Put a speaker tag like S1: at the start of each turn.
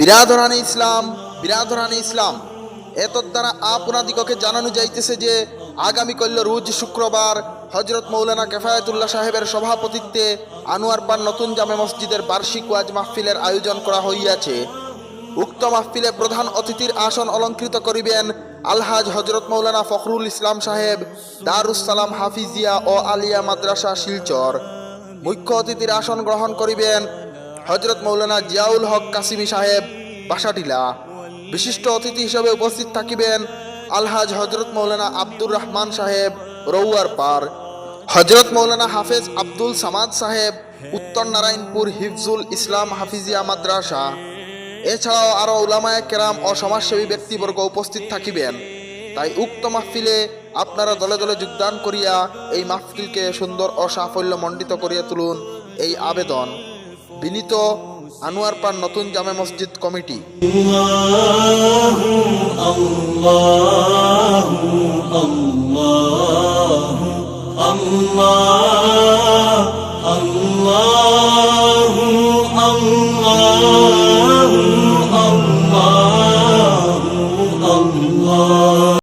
S1: বিরাধরানী ইসলাম বিরাধরানী ইসলাম। এতদ দ্বারা আপনাদিগকে জানানো যাইতেছে যে, আগামী কল্য রোজ শুক্রবার হজরত মৌলানা কেফায়তুল্লাহ সাহেবের সভাপতিত্বে আনোয়ার পান নতুন জামে মসজিদের বার্ষিক ওয়াজ মাহফিলের আয়োজন করা হইয়াছে। উক্ত মাহফিলে প্রধান অতিথির আসন অলঙ্কৃত করিবেন আলহাজ হজরত মৌলানা ফখরুল ইসলাম সাহেব দারুসালাম হাফিজিয়া ও আলিয়া মাদ্রাসা শিলচর। মুখ্য অতিথির আসন গ্রহণ করিবেন হজরত মৌলানা জিয়াউল হক কাসিমি সাহেব বাসাটিলা। বিশিষ্ট অতিথি হিসেবে উপস্থিত থাকিবেন আলহাজ হজরত মৌলানা আব্দুর রহমান সাহেব রৌয়ার পার। হজরত মৌলানা হাফেজ আব্দুল সামাদ সাহেব উত্তর নারায়ণপুর হিফজুল ইসলাম হাফিজিয়া মাদ্রাসা। এছাড়াও আরও উলামায়ে কেরাম ও সমাজসেবী ব্যক্তিবর্গ উপস্থিত থাকিবেন। তাই উক্ত মাহফিলে আপনারা দলে দলে যোগদান করিয়া এই মাহফিলকে সুন্দর ও সাফল্য মণ্ডিত করিয়া তুলুন এই আবেদন। বিনীত আনোয়ারপাড় নতুন জামে মসজিদ কমিটি।
S2: আল্লাহ